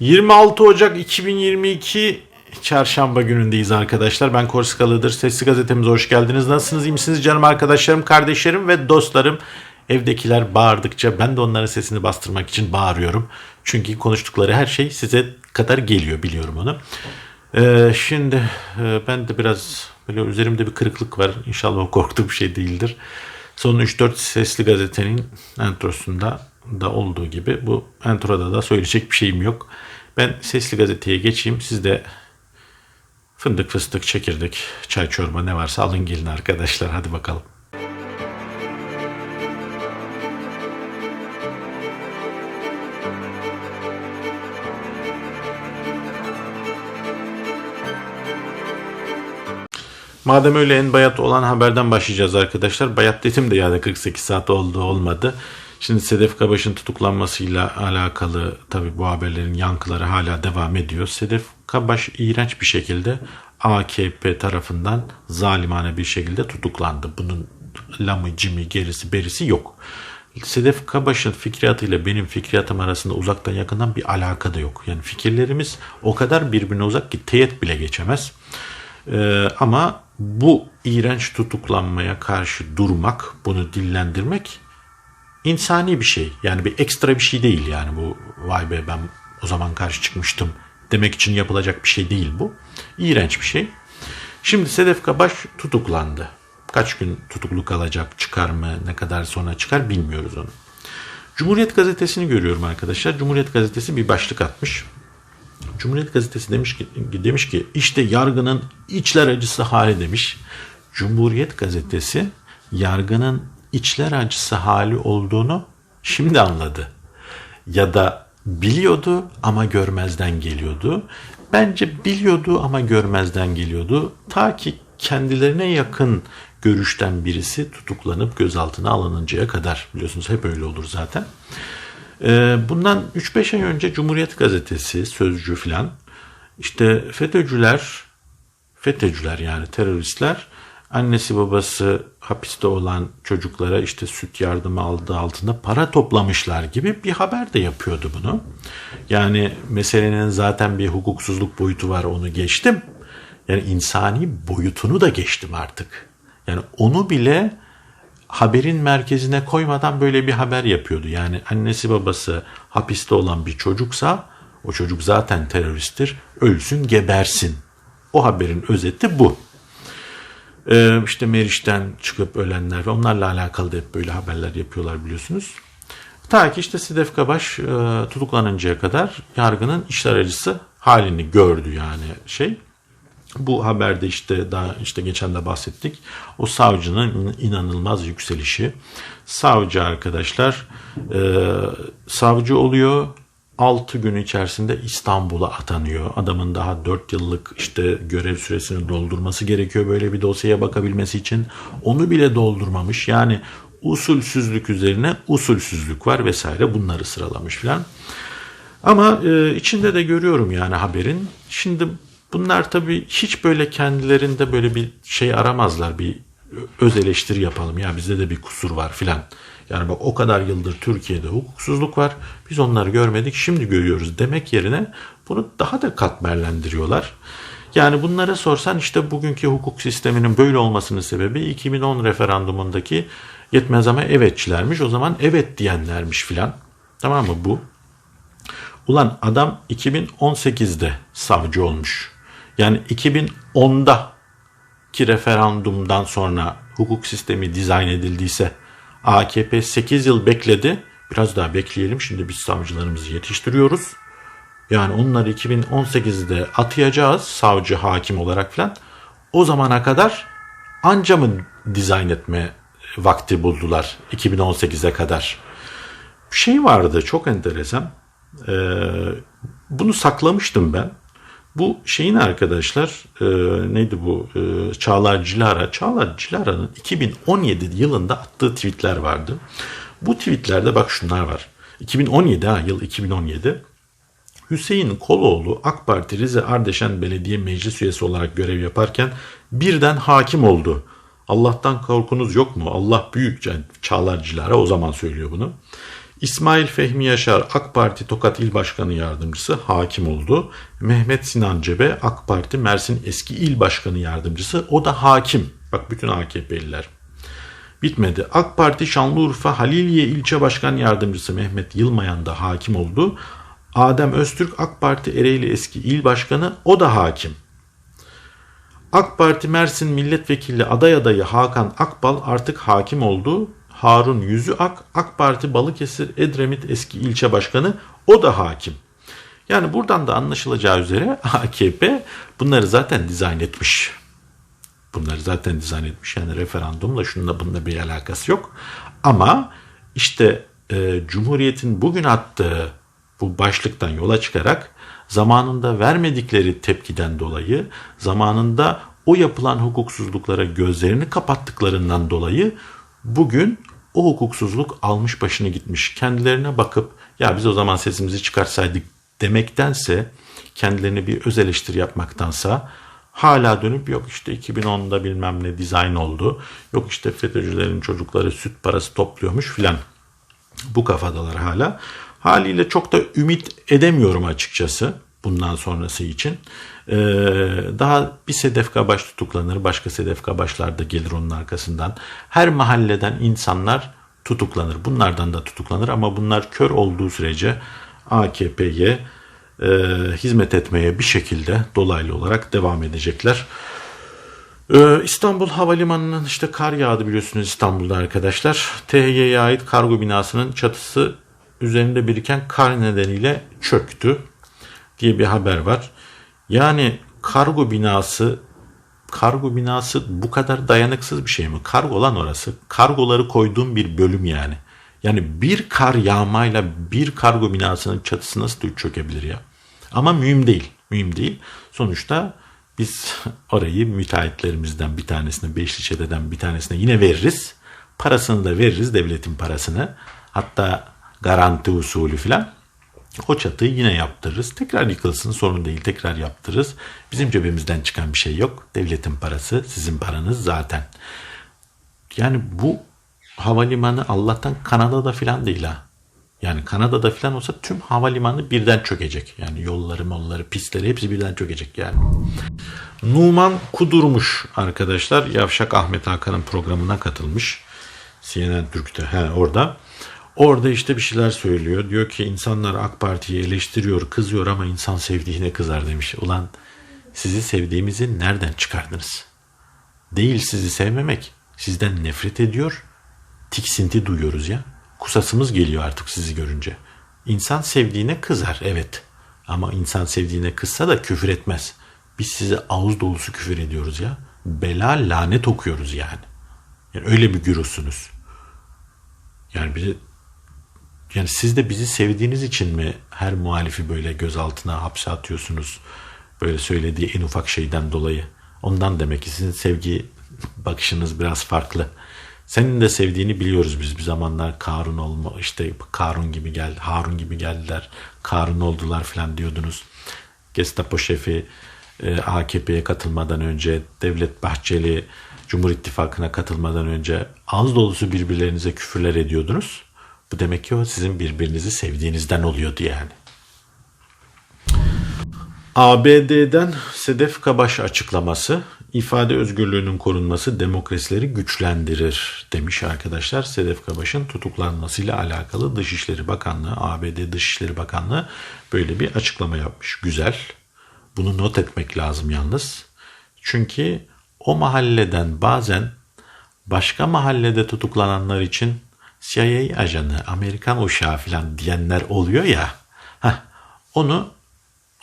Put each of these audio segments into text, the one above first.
26 Ocak 2022 Çarşamba günündeyiz arkadaşlar. Ben Korskalı'dır. Sesli gazetemize hoş geldiniz. Nasılsınız? iyi misiniz canım arkadaşlarım, kardeşlerim ve dostlarım? Evdekiler bağırdıkça ben de onların sesini bastırmak için bağırıyorum. Çünkü konuştukları her şey size kadar geliyor biliyorum onu. Ee, şimdi e, ben de biraz böyle üzerimde bir kırıklık var. İnşallah korktuğum bir şey değildir. Son 3-4 sesli gazetenin entrosunda da olduğu gibi bu entroda da söyleyecek bir şeyim yok. Ben sesli gazeteye geçeyim. Siz de fındık fıstık çekirdek çay çorba ne varsa alın gelin arkadaşlar hadi bakalım. Madem öyle en bayat olan haberden başlayacağız arkadaşlar. Bayat dedim de yani 48 saat oldu olmadı. Şimdi Sedef Kabaş'ın tutuklanmasıyla alakalı tabi bu haberlerin yankıları hala devam ediyor. Sedef Kabaş iğrenç bir şekilde AKP tarafından zalimane bir şekilde tutuklandı. Bunun lamı, cimi, gerisi, berisi yok. Sedef Kabaş'ın fikriyatıyla benim fikriyatım arasında uzaktan yakından bir alaka da yok. Yani fikirlerimiz o kadar birbirine uzak ki teyit bile geçemez. Ee, ama bu iğrenç tutuklanmaya karşı durmak, bunu dillendirmek insani bir şey. Yani bir ekstra bir şey değil yani bu vay be ben o zaman karşı çıkmıştım demek için yapılacak bir şey değil bu. İğrenç bir şey. Şimdi Sedef Kabaş tutuklandı. Kaç gün tutuklu kalacak, çıkar mı, ne kadar sonra çıkar bilmiyoruz onu. Cumhuriyet Gazetesi'ni görüyorum arkadaşlar. Cumhuriyet Gazetesi bir başlık atmış. Cumhuriyet Gazetesi demiş ki, demiş ki işte yargının içler acısı hali demiş. Cumhuriyet Gazetesi yargının içler acısı hali olduğunu şimdi anladı. Ya da biliyordu ama görmezden geliyordu. Bence biliyordu ama görmezden geliyordu. Ta ki kendilerine yakın görüşten birisi tutuklanıp gözaltına alınıncaya kadar biliyorsunuz hep öyle olur zaten. Ee, bundan 3-5 ay önce Cumhuriyet Gazetesi, Sözcü filan işte FETÖ'cüler, FETÖ'cüler yani teröristler annesi babası hapiste olan çocuklara işte süt yardımı aldığı altında para toplamışlar gibi bir haber de yapıyordu bunu. Yani meselenin zaten bir hukuksuzluk boyutu var onu geçtim. Yani insani boyutunu da geçtim artık. Yani onu bile haberin merkezine koymadan böyle bir haber yapıyordu. Yani annesi babası hapiste olan bir çocuksa o çocuk zaten teröristtir. Ölsün gebersin. O haberin özeti bu. Ee, işte Meriç'ten çıkıp ölenler ve onlarla alakalı da hep böyle haberler yapıyorlar biliyorsunuz. Ta ki işte Sedef Kabaş e, tutuklanıncaya kadar yargının işler acısı halini gördü yani şey. Bu haberde işte daha işte geçen de bahsettik. O savcının inanılmaz yükselişi. Savcı arkadaşlar e, savcı oluyor. 6 gün içerisinde İstanbul'a atanıyor. Adamın daha 4 yıllık işte görev süresini doldurması gerekiyor böyle bir dosyaya bakabilmesi için. Onu bile doldurmamış. Yani usulsüzlük üzerine usulsüzlük var vesaire bunları sıralamış filan. Ama e, içinde de görüyorum yani haberin. Şimdi bunlar tabii hiç böyle kendilerinde böyle bir şey aramazlar. Bir öz eleştiri yapalım ya bizde de bir kusur var filan. Yani bak o kadar yıldır Türkiye'de hukuksuzluk var. Biz onları görmedik şimdi görüyoruz demek yerine bunu daha da katmerlendiriyorlar. Yani bunlara sorsan işte bugünkü hukuk sisteminin böyle olmasının sebebi 2010 referandumundaki yetmez ama evetçilermiş. O zaman evet diyenlermiş filan. Tamam mı bu? Ulan adam 2018'de savcı olmuş. Yani 2010'da ki referandumdan sonra hukuk sistemi dizayn edildiyse AKP 8 yıl bekledi. Biraz daha bekleyelim. Şimdi biz savcılarımızı yetiştiriyoruz. Yani onları 2018'de atayacağız savcı hakim olarak falan. O zamana kadar anca mı dizayn etme vakti buldular 2018'e kadar. Bir şey vardı çok enteresan. Ee, bunu saklamıştım ben. Bu şeyin arkadaşlar e, neydi bu e, Çağlar Cilara. Çağlar Cilara'nın 2017 yılında attığı tweetler vardı. Bu tweetlerde bak şunlar var. 2017 ha yıl 2017. Hüseyin Koloğlu AK Parti Rize Ardeşen Belediye Meclis Üyesi olarak görev yaparken birden hakim oldu. Allah'tan korkunuz yok mu? Allah büyük. Yani Çağlar Cilara o zaman söylüyor bunu. İsmail Fehmi Yaşar AK Parti Tokat İl Başkanı Yardımcısı hakim oldu. Mehmet Sinan Cebe AK Parti Mersin eski İl Başkanı Yardımcısı o da hakim. Bak bütün AKP'liler. Bitmedi. AK Parti Şanlıurfa Haliliye İlçe Başkan Yardımcısı Mehmet Yılmayan da hakim oldu. Adem Öztürk AK Parti Ereğli eski İl Başkanı o da hakim. AK Parti Mersin Milletvekili aday adayı Hakan Akbal artık hakim oldu. Harun Yüzüak AK Parti Balıkesir Edremit eski ilçe başkanı o da hakim. Yani buradan da anlaşılacağı üzere AKP bunları zaten dizayn etmiş. Bunları zaten dizayn etmiş. Yani referandumla şununla bununla bir alakası yok. Ama işte e, Cumhuriyet'in bugün attığı bu başlıktan yola çıkarak zamanında vermedikleri tepkiden dolayı, zamanında o yapılan hukuksuzluklara gözlerini kapattıklarından dolayı bugün o hukuksuzluk almış başını gitmiş. Kendilerine bakıp ya biz o zaman sesimizi çıkarsaydık demektense kendilerine bir öz eleştiri yapmaktansa hala dönüp yok işte 2010'da bilmem ne dizayn oldu. Yok işte FETÖ'cülerin çocukları süt parası topluyormuş filan. Bu kafadalar hala. Haliyle çok da ümit edemiyorum açıkçası bundan sonrası için. Ee, daha bir Sedef Kabaş tutuklanır, başka Sedef Kabaşlar da gelir onun arkasından. Her mahalleden insanlar tutuklanır. Bunlardan da tutuklanır ama bunlar kör olduğu sürece AKP'ye e, hizmet etmeye bir şekilde dolaylı olarak devam edecekler. Ee, İstanbul Havalimanı'nın işte kar yağdı biliyorsunuz İstanbul'da arkadaşlar. THY'ye ait kargo binasının çatısı üzerinde biriken kar nedeniyle çöktü diye bir haber var. Yani kargo binası kargo binası bu kadar dayanıksız bir şey mi? Kargo lan orası. Kargoları koyduğum bir bölüm yani. Yani bir kar yağmayla bir kargo binasının çatısı nasıl çökebilir ya? Ama mühim değil. Mühim değil. Sonuçta biz orayı müteahhitlerimizden bir tanesine, beşli çeteden bir tanesine yine veririz. Parasını da veririz devletin parasını. Hatta garanti usulü filan. O çatıyı yine yaptırırız. Tekrar yıkılsın sorun değil tekrar yaptırırız. Bizim cebimizden çıkan bir şey yok. Devletin parası sizin paranız zaten. Yani bu havalimanı Allah'tan Kanada'da filan değil ha. Yani Kanada'da filan olsa tüm havalimanı birden çökecek. Yani yolları, molları, pistleri hepsi birden çökecek yani. Numan Kudurmuş arkadaşlar. Yavşak Ahmet Hakan'ın programına katılmış. CNN Türk'te. He, orada. Orada işte bir şeyler söylüyor. Diyor ki insanlar AK Parti'yi eleştiriyor, kızıyor ama insan sevdiğine kızar demiş. Ulan sizi sevdiğimizi nereden çıkardınız? Değil sizi sevmemek. Sizden nefret ediyor, tiksinti duyuyoruz ya. Kusasımız geliyor artık sizi görünce. İnsan sevdiğine kızar evet. Ama insan sevdiğine kızsa da küfür etmez. Biz size ağız dolusu küfür ediyoruz ya. Bela lanet okuyoruz yani. Yani öyle bir gürüsünüz. Yani bizi yani siz de bizi sevdiğiniz için mi her muhalifi böyle gözaltına hapse atıyorsunuz? Böyle söylediği en ufak şeyden dolayı. Ondan demek ki sizin sevgi bakışınız biraz farklı. Senin de sevdiğini biliyoruz biz bir zamanlar Karun olma işte Karun gibi gel Harun gibi geldiler. Karun oldular falan diyordunuz. Gestapo şefi e, AKP'ye katılmadan önce Devlet Bahçeli Cumhur İttifakı'na katılmadan önce az dolusu birbirlerinize küfürler ediyordunuz. Bu demek ki o sizin birbirinizi sevdiğinizden oluyordu yani. ABD'den Sedef Kabaş açıklaması ifade özgürlüğünün korunması demokrasileri güçlendirir demiş arkadaşlar. Sedef Kabaş'ın tutuklanmasıyla alakalı Dışişleri Bakanlığı, ABD Dışişleri Bakanlığı böyle bir açıklama yapmış. Güzel. Bunu not etmek lazım yalnız. Çünkü o mahalleden bazen başka mahallede tutuklananlar için CIA ajanı, Amerikan uşağı falan diyenler oluyor ya. Heh, onu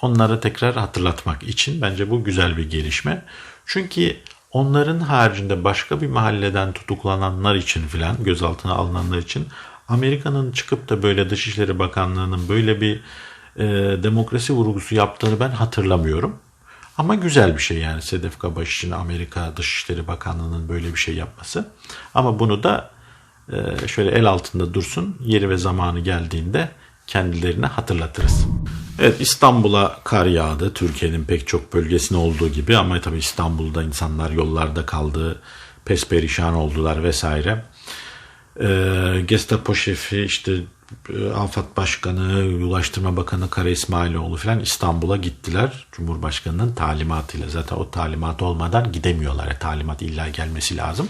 onlara tekrar hatırlatmak için bence bu güzel bir gelişme. Çünkü onların haricinde başka bir mahalleden tutuklananlar için filan gözaltına alınanlar için Amerika'nın çıkıp da böyle Dışişleri Bakanlığı'nın böyle bir e, demokrasi vurgusu yaptığını ben hatırlamıyorum. Ama güzel bir şey yani Sedef Kabaş için Amerika Dışişleri Bakanlığı'nın böyle bir şey yapması. Ama bunu da şöyle el altında dursun. Yeri ve zamanı geldiğinde kendilerine hatırlatırız. Evet İstanbul'a kar yağdı. Türkiye'nin pek çok bölgesine olduğu gibi ama tabii İstanbul'da insanlar yollarda kaldı. Pesperişan oldular vesaire. e, Gestapo şefi işte e, Afat Başkanı, Ulaştırma Bakanı Kara İsmailoğlu falan İstanbul'a gittiler. Cumhurbaşkanının talimatıyla. Zaten o talimat olmadan gidemiyorlar. Yani talimat illa gelmesi lazım.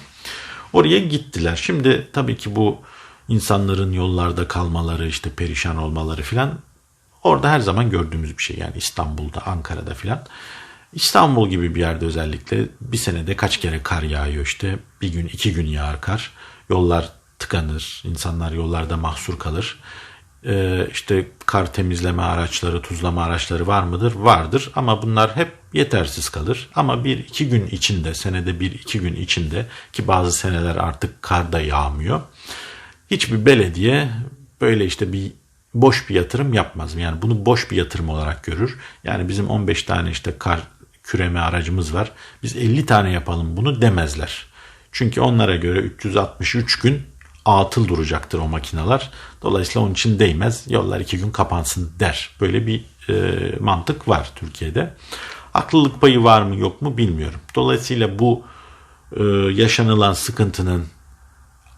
Oraya gittiler. Şimdi tabii ki bu insanların yollarda kalmaları, işte perişan olmaları filan orada her zaman gördüğümüz bir şey. Yani İstanbul'da, Ankara'da filan. İstanbul gibi bir yerde özellikle bir senede kaç kere kar yağıyor işte. Bir gün, iki gün yağar kar. Yollar tıkanır, insanlar yollarda mahsur kalır. Ee, işte kar temizleme araçları, tuzlama araçları var mıdır? Vardır ama bunlar hep yetersiz kalır. Ama bir iki gün içinde, senede bir iki gün içinde ki bazı seneler artık kar da yağmıyor. Hiçbir belediye böyle işte bir boş bir yatırım yapmaz. Yani bunu boş bir yatırım olarak görür. Yani bizim 15 tane işte kar küreme aracımız var. Biz 50 tane yapalım bunu demezler. Çünkü onlara göre 363 gün atıl duracaktır o makineler. Dolayısıyla onun için değmez. Yollar iki gün kapansın der. Böyle bir e, mantık var Türkiye'de. Aklılık payı var mı yok mu bilmiyorum. Dolayısıyla bu e, yaşanılan sıkıntının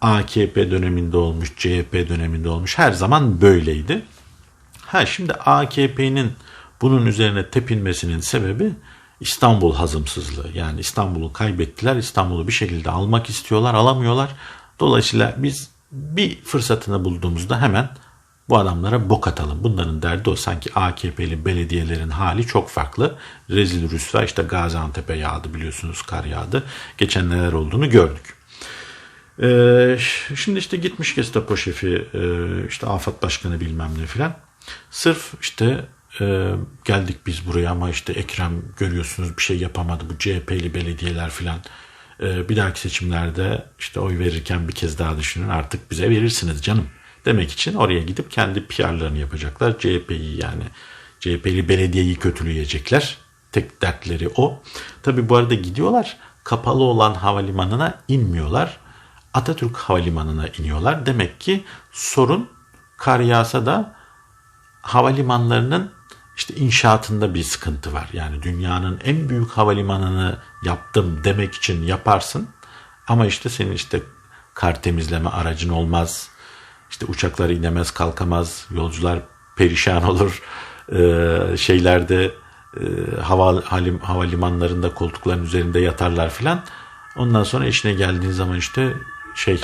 AKP döneminde olmuş, CHP döneminde olmuş her zaman böyleydi. Ha şimdi AKP'nin bunun üzerine tepinmesinin sebebi İstanbul hazımsızlığı. Yani İstanbul'u kaybettiler. İstanbul'u bir şekilde almak istiyorlar, alamıyorlar. Dolayısıyla biz bir fırsatını bulduğumuzda hemen bu adamlara bok atalım. Bunların derdi o. Sanki AKP'li belediyelerin hali çok farklı. Rezil rüsva işte Gaziantep'e yağdı biliyorsunuz kar yağdı. Geçen neler olduğunu gördük. Ee, şimdi işte gitmiş Gestapo şefi e, işte afet başkanı bilmem ne filan. Sırf işte e, geldik biz buraya ama işte Ekrem görüyorsunuz bir şey yapamadı. Bu CHP'li belediyeler filan bir dahaki seçimlerde işte oy verirken bir kez daha düşünün artık bize verirsiniz canım demek için oraya gidip kendi PR'larını yapacaklar. CHP'yi yani CHP'li belediyeyi kötüleyecekler. Tek dertleri o. Tabi bu arada gidiyorlar kapalı olan havalimanına inmiyorlar. Atatürk Havalimanı'na iniyorlar. Demek ki sorun kar yağsa da havalimanlarının işte inşaatında bir sıkıntı var. Yani dünyanın en büyük havalimanını yaptım demek için yaparsın. Ama işte senin işte kar temizleme aracın olmaz. İşte uçaklar inemez kalkamaz. Yolcular perişan olur. Ee, şeylerde e, hava, halim, havalimanlarında koltukların üzerinde yatarlar filan. Ondan sonra işine geldiğin zaman işte şey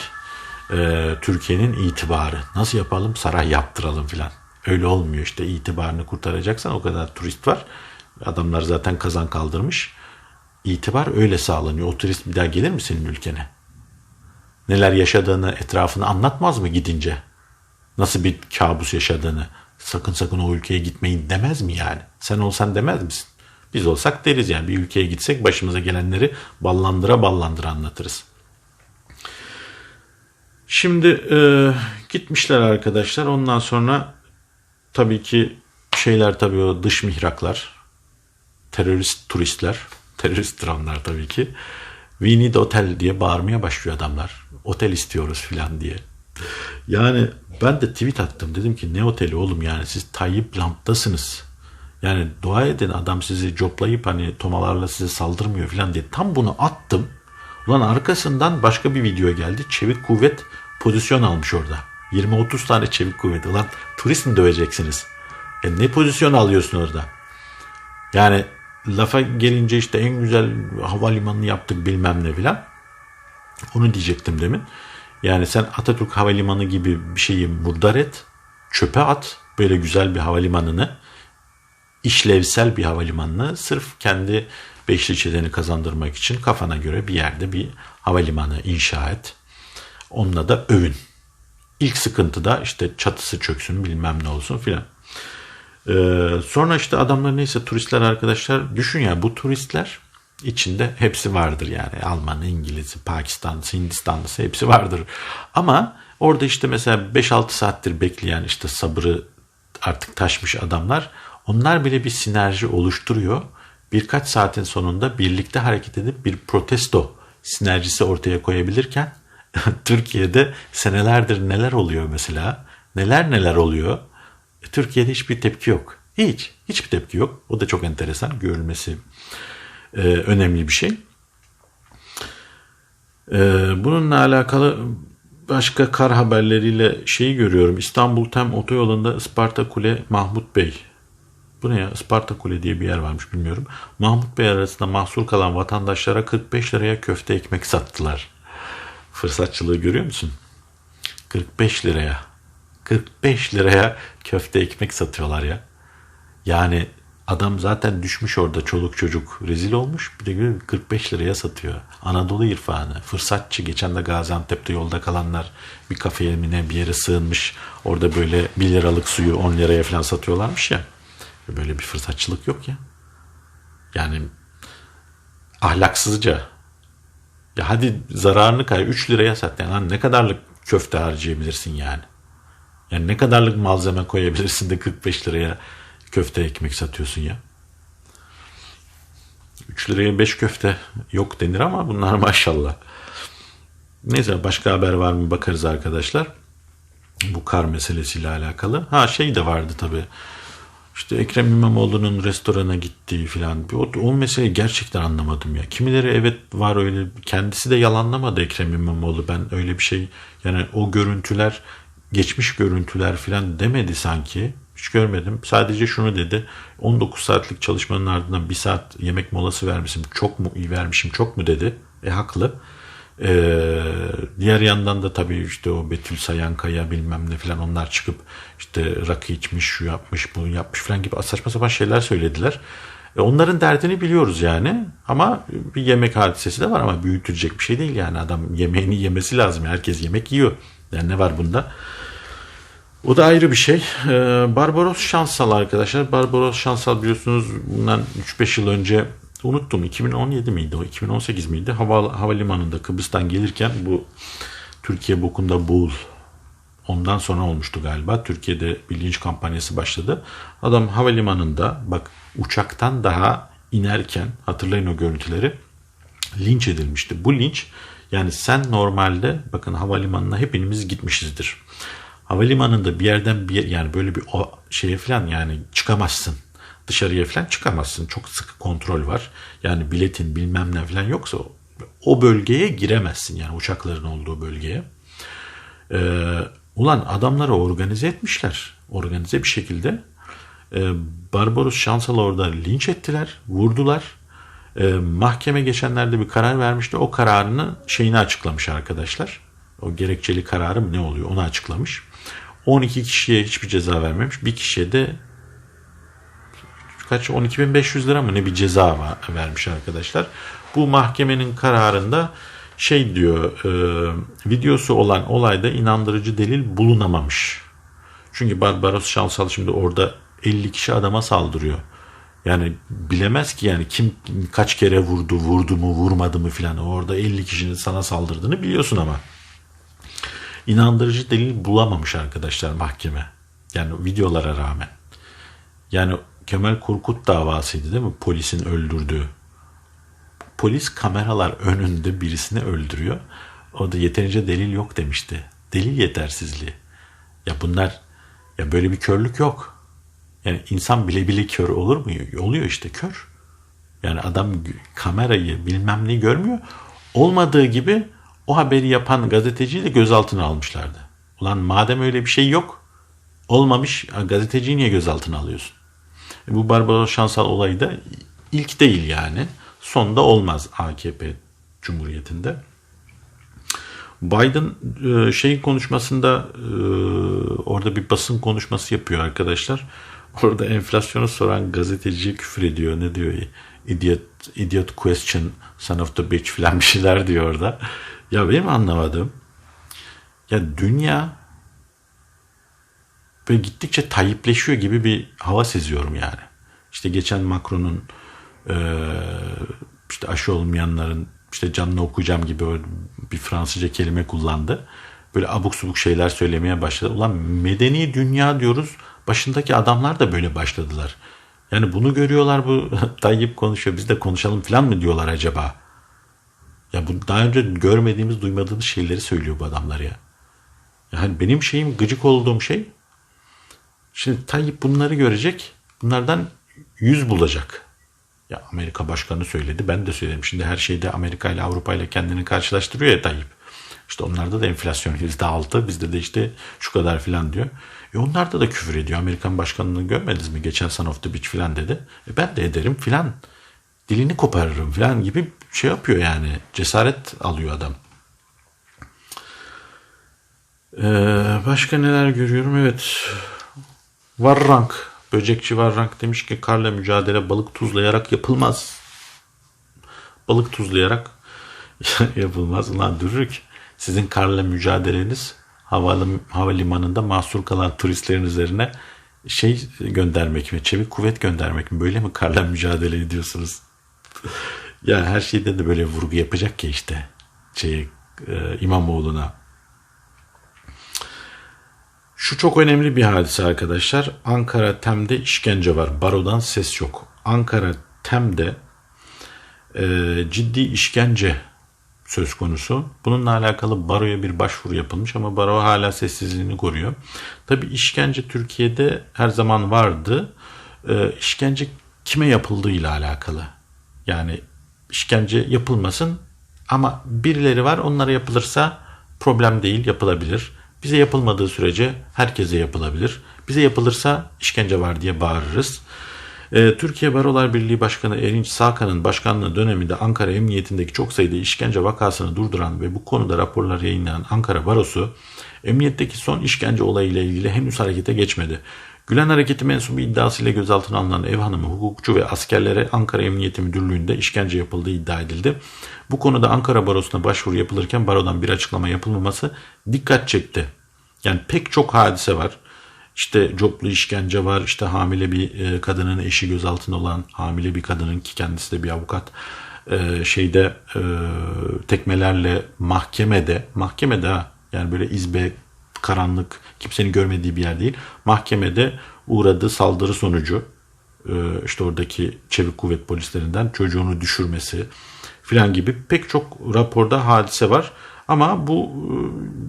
e, Türkiye'nin itibarı. Nasıl yapalım? Saray yaptıralım filan. Öyle olmuyor işte itibarını kurtaracaksan o kadar turist var. Adamlar zaten kazan kaldırmış. İtibar öyle sağlanıyor. O turist bir daha gelir mi senin ülkene? Neler yaşadığını etrafını anlatmaz mı gidince? Nasıl bir kabus yaşadığını? Sakın sakın o ülkeye gitmeyin demez mi yani? Sen olsan demez misin? Biz olsak deriz yani bir ülkeye gitsek başımıza gelenleri ballandıra ballandıra anlatırız. Şimdi e, gitmişler arkadaşlar. Ondan sonra tabii ki şeyler tabii o dış mihraklar, terörist turistler, terörist dronlar tabii ki. We need otel diye bağırmaya başlıyor adamlar. Otel istiyoruz filan diye. Yani ben de tweet attım. Dedim ki ne oteli oğlum yani siz Tayyip Lamp'tasınız. Yani dua edin adam sizi coplayıp hani tomalarla size saldırmıyor filan diye. Tam bunu attım. Ulan arkasından başka bir video geldi. Çevik kuvvet pozisyon almış orada. 20-30 tane çevik kuvvet. Ulan turist mi döveceksiniz? E ne pozisyon alıyorsun orada? Yani lafa gelince işte en güzel havalimanını yaptık bilmem ne filan. Onu diyecektim demin. Yani sen Atatürk Havalimanı gibi bir şeyi murdar et, çöpe at böyle güzel bir havalimanını, işlevsel bir havalimanını sırf kendi beşli çeteni kazandırmak için kafana göre bir yerde bir havalimanı inşa et. Onunla da övün. İlk sıkıntı da işte çatısı çöksün bilmem ne olsun filan. Ee, sonra işte adamlar neyse turistler arkadaşlar düşün ya bu turistler içinde hepsi vardır yani Alman, İngiliz, Pakistanlısı, Hindistanlısı hepsi vardır. Ama orada işte mesela 5-6 saattir bekleyen işte sabrı artık taşmış adamlar onlar bile bir sinerji oluşturuyor. Birkaç saatin sonunda birlikte hareket edip bir protesto sinerjisi ortaya koyabilirken Türkiye'de senelerdir neler oluyor mesela? Neler neler oluyor? E, Türkiye'de hiçbir tepki yok. Hiç. Hiçbir tepki yok. O da çok enteresan. Görülmesi e, önemli bir şey. E, bununla alakalı başka kar haberleriyle şeyi görüyorum. İstanbul Tem otoyolunda Isparta Kule Mahmut Bey. Bu ne ya? Isparta Kule diye bir yer varmış bilmiyorum. Mahmut Bey arasında mahsur kalan vatandaşlara 45 liraya köfte ekmek sattılar. Fırsatçılığı görüyor musun? 45 liraya. 45 liraya köfte ekmek satıyorlar ya. Yani adam zaten düşmüş orada çoluk çocuk rezil olmuş. Bir de 45 liraya satıyor. Anadolu irfanı. Fırsatçı. Geçen de Gaziantep'te yolda kalanlar bir kafeye mi ne bir yere sığınmış. Orada böyle 1 liralık suyu 10 liraya falan satıyorlarmış ya. Böyle bir fırsatçılık yok ya. Yani ahlaksızca. Ya hadi zararını kay 3 liraya sat. Yani ne kadarlık köfte harcayabilirsin yani. Yani ne kadarlık malzeme koyabilirsin de 45 liraya köfte ekmek satıyorsun ya. 3 liraya 5 köfte yok denir ama bunlar maşallah. Neyse başka haber var mı bakarız arkadaşlar. Bu kar meselesiyle alakalı. Ha şey de vardı tabii. İşte Ekrem İmamoğlu'nun restorana gittiği falan. O, o meseleyi gerçekten anlamadım ya. Kimileri evet var öyle. Kendisi de yalanlamadı Ekrem İmamoğlu. Ben öyle bir şey yani o görüntüler geçmiş görüntüler falan demedi sanki. Hiç görmedim. Sadece şunu dedi. 19 saatlik çalışmanın ardından bir saat yemek molası vermişim. Çok mu iyi vermişim çok mu dedi. E haklı. Ee, diğer yandan da tabii işte o Betül Sayankaya bilmem ne falan onlar çıkıp işte rakı içmiş, şu yapmış, bunu yapmış falan gibi saçma sapan şeyler söylediler. E onların derdini biliyoruz yani ama bir yemek hadisesi de var ama büyütülecek bir şey değil yani adam yemeğini yemesi lazım. Herkes yemek yiyor. Yani ne var bunda? O da ayrı bir şey. Ee, Barbaros Şansal arkadaşlar. Barbaros Şansal biliyorsunuz bundan 3-5 yıl önce unuttum 2017 miydi o 2018 miydi? Hava, havalimanında Kıbrıs'tan gelirken bu Türkiye bokunda boğul. Ondan sonra olmuştu galiba. Türkiye'de bir linç kampanyası başladı. Adam havalimanında bak uçaktan daha inerken hatırlayın o görüntüleri linç edilmişti. Bu linç yani sen normalde bakın havalimanına hepimiz gitmişizdir. Havalimanında bir yerden bir yer, yani böyle bir şeye falan yani çıkamazsın dışarıya falan çıkamazsın. Çok sıkı kontrol var. Yani biletin bilmem ne falan yoksa o bölgeye giremezsin. Yani uçakların olduğu bölgeye. Ee, ulan adamları organize etmişler. Organize bir şekilde. Ee, Barbaros Şansal'ı orada linç ettiler. Vurdular. Ee, mahkeme geçenlerde bir karar vermişti. O kararını şeyini açıklamış arkadaşlar. O gerekçeli kararı ne oluyor onu açıklamış. 12 kişiye hiçbir ceza vermemiş. Bir kişiye de kaç 12.500 lira mı ne bir ceza vermiş arkadaşlar. Bu mahkemenin kararında şey diyor e, videosu olan olayda inandırıcı delil bulunamamış. Çünkü Barbaros Şansal şimdi orada 50 kişi adama saldırıyor. Yani bilemez ki yani kim kaç kere vurdu, vurdu mu, vurmadı mı filan. Orada 50 kişinin sana saldırdığını biliyorsun ama. İnandırıcı delil bulamamış arkadaşlar mahkeme. Yani videolara rağmen. Yani Kemal Korkut davasıydı değil mi? Polisin öldürdüğü. Polis kameralar önünde birisini öldürüyor. O da yeterince delil yok demişti. Delil yetersizliği. Ya bunlar ya böyle bir körlük yok. Yani insan bile bile kör olur mu? Oluyor işte kör. Yani adam kamerayı bilmem neyi görmüyor. Olmadığı gibi o haberi yapan gazeteciyi de gözaltına almışlardı. Ulan madem öyle bir şey yok olmamış gazeteciyi niye gözaltına alıyorsun? Bu Barbaros Şansal olayı da ilk değil yani. Sonda olmaz AKP Cumhuriyeti'nde. Biden e, şey konuşmasında e, orada bir basın konuşması yapıyor arkadaşlar. Orada enflasyonu soran gazeteci küfür ediyor. Ne diyor? Idiot, idiot question, son of the bitch falan bir şeyler diyor orada. Ya benim anlamadığım ya dünya ve gittikçe tayyipleşiyor gibi bir hava seziyorum yani. İşte geçen Macron'un e, işte aşı olmayanların işte canını okuyacağım gibi bir Fransızca kelime kullandı. Böyle abuk subuk şeyler söylemeye başladı. Ulan medeni dünya diyoruz. Başındaki adamlar da böyle başladılar. Yani bunu görüyorlar bu Tayyip konuşuyor biz de konuşalım falan mı diyorlar acaba? Ya bu daha önce görmediğimiz, duymadığımız şeyleri söylüyor bu adamlar ya. Yani benim şeyim, gıcık olduğum şey Şimdi Tayyip bunları görecek. Bunlardan yüz bulacak. Ya Amerika Başkanı söyledi. Ben de söyledim. Şimdi her şeyde Amerika ile Avrupa ile kendini karşılaştırıyor ya Tayyip. İşte onlarda da enflasyon %6 bizde de işte şu kadar filan diyor. E onlarda da küfür ediyor. Amerikan başkanını görmediniz mi? Geçen son of the beach filan dedi. E ben de ederim filan. Dilini koparırım filan gibi şey yapıyor yani. Cesaret alıyor adam. Ee, başka neler görüyorum? Evet. Varrank. Böcekçi Varrank demiş ki karla mücadele balık tuzlayarak yapılmaz. Balık tuzlayarak yapılmaz. Ulan durur Sizin karla mücadeleniz havalimanında mahsur kalan turistlerin üzerine şey göndermek mi? Çevik kuvvet göndermek mi? Böyle mi karla mücadele ediyorsunuz? ya her şeyde de böyle vurgu yapacak ki işte şey e, İmamoğlu'na. Şu çok önemli bir hadise arkadaşlar. Ankara Tem'de işkence var. Barodan ses yok. Ankara Tem'de e, ciddi işkence söz konusu. Bununla alakalı baroya bir başvuru yapılmış ama baro hala sessizliğini koruyor. Tabi işkence Türkiye'de her zaman vardı. E, işkence kime yapıldığıyla alakalı. Yani işkence yapılmasın ama birileri var onlara yapılırsa problem değil yapılabilir. Bize yapılmadığı sürece herkese yapılabilir. Bize yapılırsa işkence var diye bağırırız. Ee, Türkiye Barolar Birliği Başkanı Erinç Sakan'ın başkanlığı döneminde Ankara Emniyetindeki çok sayıda işkence vakasını durduran ve bu konuda raporlar yayınlayan Ankara Barosu, emniyetteki son işkence olayıyla ilgili henüz harekete geçmedi. Gülen Hareketi mensubu iddiasıyla gözaltına alınan ev hanımı, hukukçu ve askerlere Ankara Emniyeti Müdürlüğü'nde işkence yapıldığı iddia edildi. Bu konuda Ankara Barosu'na başvuru yapılırken barodan bir açıklama yapılmaması dikkat çekti. Yani pek çok hadise var. İşte coplu işkence var, işte hamile bir e, kadının eşi gözaltında olan hamile bir kadının ki kendisi de bir avukat e, şeyde e, tekmelerle mahkemede, mahkemede yani böyle izbe karanlık, kimsenin görmediği bir yer değil. Mahkemede uğradığı saldırı sonucu e, işte oradaki çevik kuvvet polislerinden çocuğunu düşürmesi filan gibi pek çok raporda hadise var. Ama bu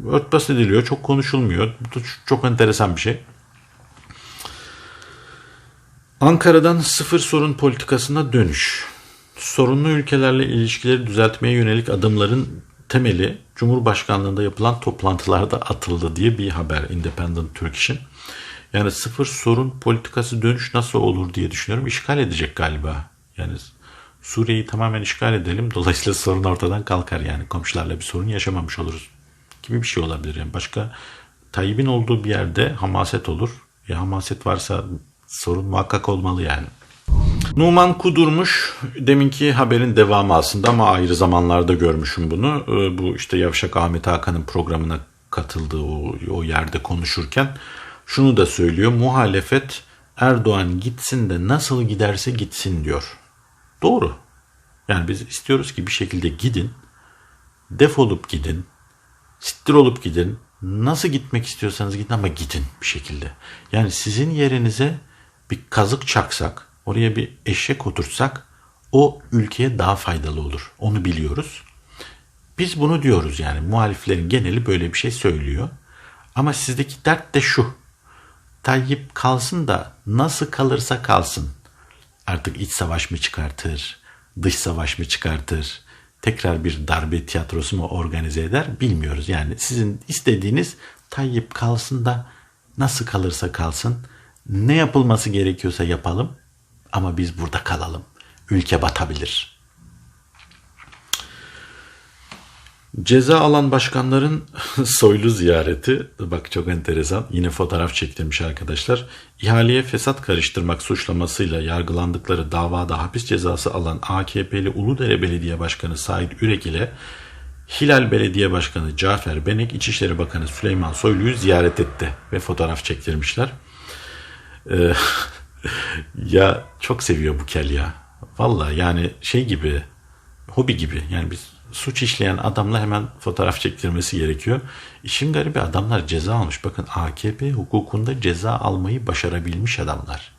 e, örtbas ediliyor, çok konuşulmuyor. Bu çok enteresan bir şey. Ankara'dan sıfır sorun politikasına dönüş. Sorunlu ülkelerle ilişkileri düzeltmeye yönelik adımların temeli Cumhurbaşkanlığında yapılan toplantılarda atıldı diye bir haber Independent Turkish'in. Yani sıfır sorun politikası dönüş nasıl olur diye düşünüyorum. İşgal edecek galiba. Yani Suriye'yi tamamen işgal edelim. Dolayısıyla sorun ortadan kalkar yani. Komşularla bir sorun yaşamamış oluruz gibi bir şey olabilir. Yani başka Tayyip'in olduğu bir yerde hamaset olur. Ya hamaset varsa sorun muhakkak olmalı yani. Numan Kudurmuş deminki haberin devamı aslında ama ayrı zamanlarda görmüşüm bunu. Ee, bu işte Yavşak Ahmet Hakan'ın programına katıldığı o, o yerde konuşurken şunu da söylüyor. Muhalefet Erdoğan gitsin de nasıl giderse gitsin diyor. Doğru. Yani biz istiyoruz ki bir şekilde gidin, defolup gidin, sittir olup gidin, nasıl gitmek istiyorsanız gidin ama gidin bir şekilde. Yani sizin yerinize bir kazık çaksak, oraya bir eşek oturtsak o ülkeye daha faydalı olur. Onu biliyoruz. Biz bunu diyoruz yani muhaliflerin geneli böyle bir şey söylüyor. Ama sizdeki dert de şu. Tayyip kalsın da nasıl kalırsa kalsın. Artık iç savaş mı çıkartır, dış savaş mı çıkartır, tekrar bir darbe tiyatrosu mu organize eder bilmiyoruz. Yani sizin istediğiniz Tayyip kalsın da nasıl kalırsa kalsın, ne yapılması gerekiyorsa yapalım ama biz burada kalalım. Ülke batabilir. Ceza alan başkanların soylu ziyareti, bak çok enteresan, yine fotoğraf çektirmiş arkadaşlar. İhaleye fesat karıştırmak suçlamasıyla yargılandıkları davada hapis cezası alan AKP'li Uludere Belediye Başkanı Said Ürek ile Hilal Belediye Başkanı Cafer Benek, İçişleri Bakanı Süleyman Soylu'yu ziyaret etti ve fotoğraf çektirmişler. Ee, ya çok seviyor bu kel ya. Valla yani şey gibi, hobi gibi. Yani biz suç işleyen adamla hemen fotoğraf çektirmesi gerekiyor. İşin garibi adamlar ceza almış. Bakın AKP hukukunda ceza almayı başarabilmiş adamlar.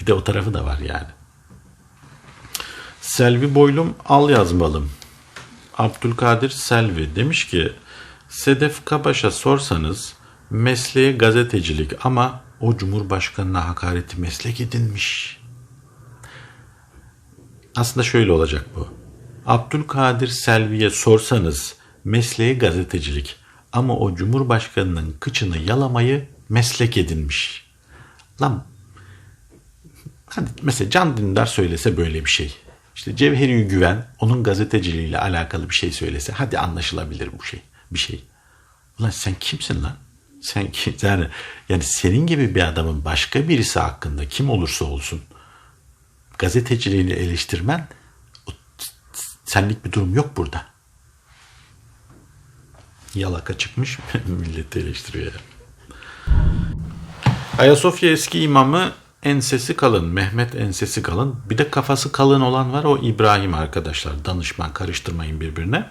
Bir de o tarafı da var yani. Selvi Boylum al yazmalım. Abdülkadir Selvi demiş ki Sedef Kabaş'a sorsanız mesleğe gazetecilik ama o Cumhurbaşkanına hakareti meslek edinmiş. Aslında şöyle olacak bu. Abdülkadir Selvi'ye sorsanız Mesleği gazetecilik. Ama o Cumhurbaşkanının kıçını yalamayı meslek edinmiş. Lan Hadi mesela Can Dündar söylese böyle bir şey. İşte Cevheri Güven onun gazeteciliğiyle alakalı bir şey söylese hadi anlaşılabilir bu şey. Bir şey. Ulan sen kimsin lan? Sen kim? Yani, yani senin gibi bir adamın başka birisi hakkında kim olursa olsun gazeteciliğini eleştirmen senlik bir durum yok burada. Yalaka çıkmış milleti eleştiriyor yani. Ayasofya eski imamı ensesi kalın. Mehmet ensesi kalın. Bir de kafası kalın olan var o İbrahim arkadaşlar. Danışman karıştırmayın birbirine.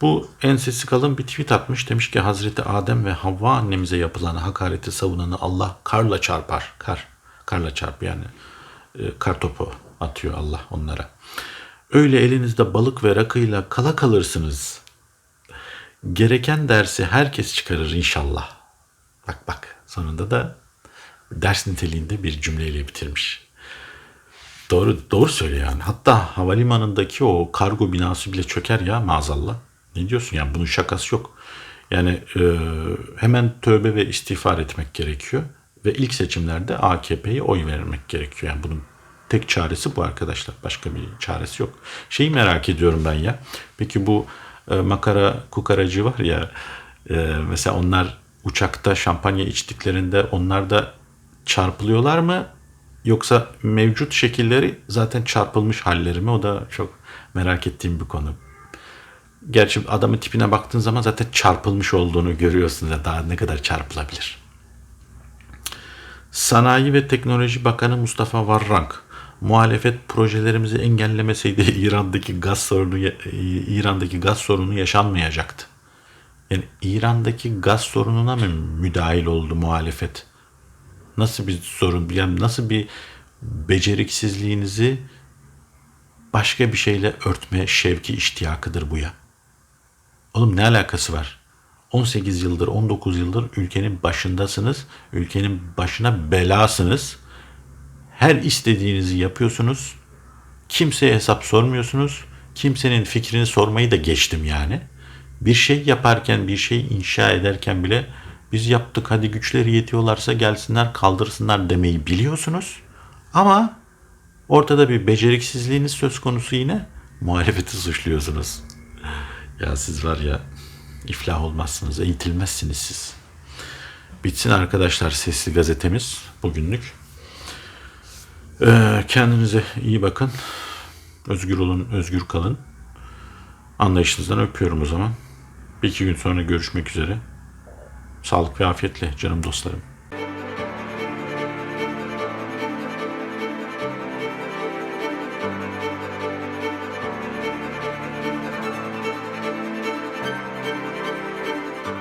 Bu ensesi kalın bir tweet atmış. Demiş ki Hazreti Adem ve Havva annemize yapılan hakareti savunanı Allah karla çarpar. Kar. Karla çarp yani. E, kar topu atıyor Allah onlara. Öyle elinizde balık ve rakıyla kala kalırsınız. Gereken dersi herkes çıkarır inşallah. Bak bak sonunda da ders niteliğinde bir cümleyle bitirmiş. Doğru doğru söylüyor yani. Hatta havalimanındaki o kargo binası bile çöker ya maazallah. Ne diyorsun yani bunun şakası yok. Yani e, hemen tövbe ve istiğfar etmek gerekiyor. Ve ilk seçimlerde AKP'ye oy vermek gerekiyor. Yani bunun tek çaresi bu arkadaşlar. Başka bir çaresi yok. Şeyi merak ediyorum ben ya. Peki bu e, makara kukaracı var ya e, mesela onlar uçakta şampanya içtiklerinde onlar da çarpılıyorlar mı? Yoksa mevcut şekilleri zaten çarpılmış halleri mi? O da çok merak ettiğim bir konu. Gerçi adamın tipine baktığın zaman zaten çarpılmış olduğunu görüyorsunuz. ya, Daha ne kadar çarpılabilir? Sanayi ve Teknoloji Bakanı Mustafa Varrank, muhalefet projelerimizi engellemeseydi İran'daki gaz sorunu İran'daki gaz sorunu yaşanmayacaktı. Yani İran'daki gaz sorununa mı müdahil oldu muhalefet? Nasıl bir sorun, yani nasıl bir beceriksizliğinizi başka bir şeyle örtme şevki iştiyakıdır bu ya. Oğlum ne alakası var? 18 yıldır, 19 yıldır ülkenin başındasınız. Ülkenin başına belasınız. Her istediğinizi yapıyorsunuz. Kimseye hesap sormuyorsunuz. Kimsenin fikrini sormayı da geçtim yani. Bir şey yaparken, bir şey inşa ederken bile biz yaptık hadi güçleri yetiyorlarsa gelsinler kaldırsınlar demeyi biliyorsunuz. Ama ortada bir beceriksizliğiniz söz konusu yine muhalefeti suçluyorsunuz. Ya siz var ya iflah olmazsınız, eğitilmezsiniz siz. Bitsin arkadaşlar sesli gazetemiz bugünlük. Ee, kendinize iyi bakın. Özgür olun, özgür kalın. Anlayışınızdan öpüyorum o zaman. Bir iki gün sonra görüşmek üzere. Sağlık ve afiyetle canım dostlarım.